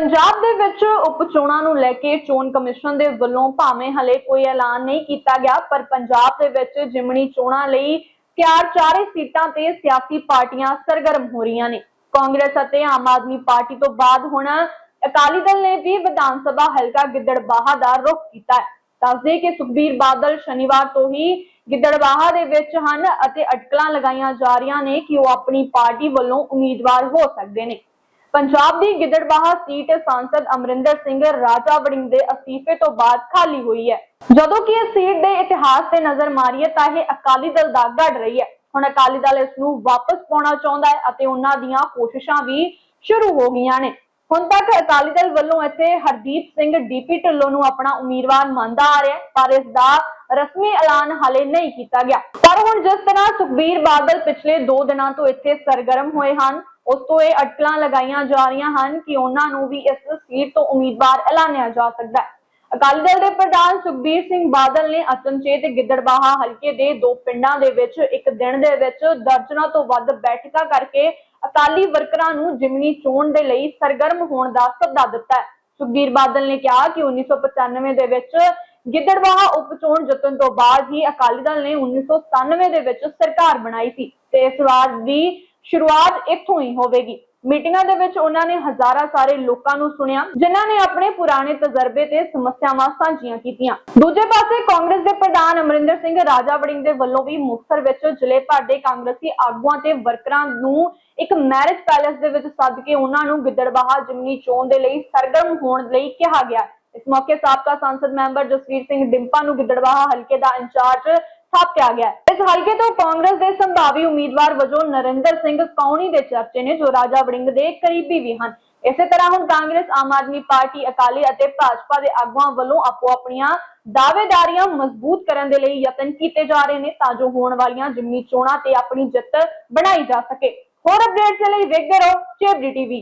ਪੰਜਾਬ ਦੇ ਵਿੱਚ ਉਪ ਚੋਣਾਂ ਨੂੰ ਲੈ ਕੇ ਚੋਣ ਕਮਿਸ਼ਨ ਦੇ ਵੱਲੋਂ ਭਾਵੇਂ ਹਲੇ ਕੋਈ ਐਲਾਨ ਨਹੀਂ ਕੀਤਾ ਗਿਆ, ਪਰ ਪੰਜਾਬ ਦੇ ਵਿੱਚ ਜਿਮਣੀ ਚੋਣਾਂ ਲਈ ਤਿਆਰ ਚਾਰੇ ਸੀਟਾਂ ਤੇ ਸਿਆਸੀ ਪਾਰਟੀਆਂ ਸਰਗਰਮ ਹੋ ਰਹੀਆਂ ਨੇ। ਕਾਂਗਰਸ ਅਤੇ ਆਮ ਆਦਮੀ ਪਾਰਟੀ ਤੋਂ ਬਾਅਦ ਹੁਣ ਅਕਾਲੀ ਦਲ ਨੇ ਵੀ ਵਿਧਾਨ ਸਭਾ ਹਲਕਾ ਗਿੱਦੜਬਾਹਾ ਦਾ ਰੁਖ ਕੀਤਾ ਹੈ। ਦੱਸਦੇ ਕਿ ਸੁਖਬੀਰ ਬਾਦਲ ਸ਼ਨੀਵਾਰ ਤੋਂ ਹੀ ਗਿੱਦੜਬਾਹਾ ਦੇ ਵਿੱਚ ਹਨ ਅਤੇ ਅਟਕਲਾਂ ਲਗਾਈਆਂ ਜਾ ਰਹੀਆਂ ਨੇ ਕਿ ਉਹ ਆਪਣੀ ਪਾਰਟੀ ਵੱਲੋਂ ਉਮੀਦਵਾਰ ਹੋ ਸਕਦੇ ਨੇ। ਪੰਜਾਬ ਦੀ ਗਿੱਦੜਬਾਹਾ ਸੀਟ ਸਾਂਸਦ ਅਮਰਿੰਦਰ ਸਿੰਘ ਰਾਜਾ ਵੜਿੰਗ ਦੇ ਅਸਤੀਫੇ ਤੋਂ ਬਾਅਦ ਖਾਲੀ ਹੋਈ ਹੈ। ਜਦੋਂ ਕਿ ਇਸ ਸੀਟ ਦੇ ਇਤਿਹਾਸ ਤੇ ਨਜ਼ਰ ਮਾਰੀਏ ਤਾਂ ਇਹ ਅਕਾਲੀ ਦਲ ਦਾ ਗੜ ਰਹੀ ਹੈ। ਹੁਣ ਅਕਾਲੀ ਦਲ ਇਸ ਨੂੰ ਵਾਪਸ ਪਾਉਣਾ ਚਾਹੁੰਦਾ ਹੈ ਅਤੇ ਉਹਨਾਂ ਦੀਆਂ ਕੋਸ਼ਿਸ਼ਾਂ ਵੀ ਸ਼ੁਰੂ ਹੋ ਗਈਆਂ ਨੇ। ਹੁਣ ਤੱਕ ਅਕਾਲੀ ਦਲ ਵੱਲੋਂ ਇੱਥੇ ਹਰਦੀਪ ਸਿੰਘ ਡੀਪੀ ਢਿੱਲੋਂ ਨੂੰ ਆਪਣਾ ਉਮੀਦਵਾਰ ਮੰਨਦਾ ਆ ਰਿਹਾ ਪਰ ਇਸ ਦਾ ਰਸਮੀ ਐਲਾਨ ਹਾਲੇ ਨਹੀਂ ਕੀਤਾ ਗਿਆ। ਪਰ ਹੁਣ ਜਿਸ ਤਰ੍ਹਾਂ ਸੁਖਬੀਰ ਬਾਦਲ ਪਿਛਲੇ 2 ਦਿਨਾਂ ਤੋਂ ਇੱਥੇ ਸਰਗਰਮ ਹੋਏ ਹਨ ਉਸ ਤੋਂ ਇਹ ਅਟਕਲਾਂ ਲਗਾਈਆਂ ਜਾ ਰਹੀਆਂ ਹਨ ਕਿ ਉਹਨਾਂ ਨੂੰ ਵੀ ਇਸ ਸੀਟ ਤੋਂ ਉਮੀਦਵਾਰ ਐਲਾਨਿਆ ਜਾ ਸਕਦਾ ਹੈ। ਅਕਾਲੀ ਦਲ ਦੇ ਪ੍ਰਧਾਨ ਸੁਖਬੀਰ ਸਿੰਘ ਬਾਦਲ ਨੇ ਅਚਨਚੇਤ ਗਿੱਦੜਬਾਹਾ ਹਲਕੇ ਦੇ ਦੋ ਪਿੰਡਾਂ ਦੇ ਵਿੱਚ ਇੱਕ ਦਿਨ ਦੇ ਵਿੱਚ ਦਰਜਨਾਂ ਤੋਂ ਵੱਧ ਬੈਠਕਾਂ ਕਰਕੇ ਅਕਾਲੀ ਵਰਕਰਾਂ ਨੂੰ ਜਿਮਨੀ ਚੋਣ ਦੇ ਲਈ ਸਰਗਰਮ ਹੋਣ ਦਾ ਸੱਦਾ ਦਿੱਤਾ ਹੈ। ਸੁਖਬੀਰ ਬਾਦਲ ਨੇ ਕਿਹਾ ਕਿ 1995 ਦੇ ਵਿੱਚ ਗਿੱਦੜਬਾਹਾ ਉਪ ਚੋਣ ਜਿੱਤਣ ਤੋਂ ਬਾਅਦ ਹੀ ਅਕਾਲੀ ਦਲ ਨੇ 1997 ਦੇ ਵਿੱਚ ਸਰਕਾਰ ਬਣਾਈ ਸੀ ਤੇ ਇਸ ਰਾਜ ਦੀ ਸ਼ੁਰੂਆਤ ਇੱਥੋਂ ਹੀ ਹੋਵੇਗੀ। ਮੀਟਿੰਗਾਂ ਦੇ ਵਿੱਚ ਉਹਨਾਂ ਨੇ ਹਜ਼ਾਰਾਂ ਸਾਰੇ ਲੋਕਾਂ ਨੂੰ ਸੁਣਿਆ, ਜਿਨ੍ਹਾਂ ਨੇ ਆਪਣੇ ਪੁਰਾਣੇ ਤਜਰਬੇ ਤੇ ਸਮੱਸਿਆਵਾਂ ਸਾਂਝੀਆਂ ਕੀਤੀਆਂ। ਦੂਜੇ ਪਾਸੇ ਕਾਂਗਰਸ ਦੇ ਪ੍ਰਧਾਨ ਅਮਰਿੰਦਰ ਸਿੰਘ ਰਾਜਾ ਵੜਿੰਗ ਦੇ ਵੱਲੋਂ ਵੀ ਮੁਕਤਸਰ ਵਿੱਚ ਜ਼ਿਲ੍ਹੇ ਭਰ ਦੇ ਕਾਂਗਰਸੀ ਆਗੂਆਂ ਤੇ ਵਰਕਰਾਂ ਨੂੰ ਇੱਕ ਮੈਰਿਜ ਪੈਲੇਸ ਦੇ ਵਿੱਚ ਸੱਦ ਕੇ ਉਹਨਾਂ ਨੂੰ ਗਿੱਦੜਬਾਹਾ ਜਿਮਨੀ ਚੋਣ ਦੇ ਲਈ ਸਰਗਰਮ ਹੋਣ ਲਈ ਕਿਹਾ ਗਿਆ। ਇਸ ਮੌਕੇ ਸਾਬਕਾ ਸੰਸਦ ਮੈਂਬਰ ਜਸਵੀਰ ਸਿੰਘ ਡਿੰਪਾ ਨੂੰ ਗਿੱਦੜਬਾਹਾ ਹਲਕੇ ਦਾ ਇੰਚਾਰਜ ਥਾਪਿਆ ਗਿਆ ਇਸ ਹਲਕੇ ਤੋਂ ਕਾਂਗਰਸ ਦੇ ਸੰਭਾਵੀ ਉਮੀਦਵਾਰ ਵਜੋਂ ਨਰਿੰਦਰ ਸਿੰਘ ਕੌਣੀ ਦੇ ਚਰਚੇ ਨੇ, ਜੋ ਰਾਜਾ ਵੜਿੰਗ ਦੇ ਕਰੀਬੀ ਵੀ ਹਨ। ਇਸੇ ਤਰ੍ਹਾਂ ਹੁਣ ਕਾਂਗਰਸ, ਆਮ ਆਦਮੀ ਪਾਰਟੀ, ਅਕਾਲੀ ਅਤੇ ਭਾਜਪਾ ਦੇ ਆਗੂਆਂ ਵੱਲੋਂ ਆਪੋ ਆਪਣੀਆਂ ਦਾਅਵੇਦਾਰੀਆਂ ਮਜ਼ਬੂਤ ਕਰਨ ਦੇ ਲਈ ਯਤਨ ਕੀਤੇ ਜਾ ਰਹੇ ਨੇ, ਤਾਂ ਜੋ ਹੋਣ ਵਾਲੀਆਂ ਜਿਮਨੀ ਚੋਣਾਂ ਤੇ ਆਪਣੀ ਜਿੱਤ ਬਣਾਈ ਜਾ ਸਕੇ। ਹੋਰ ਅਪਡੇਟਸ ਲਈ ਵੇਖਦੇ ਰਹੋ ਚੇਬਡੀ ਟੀਵੀ।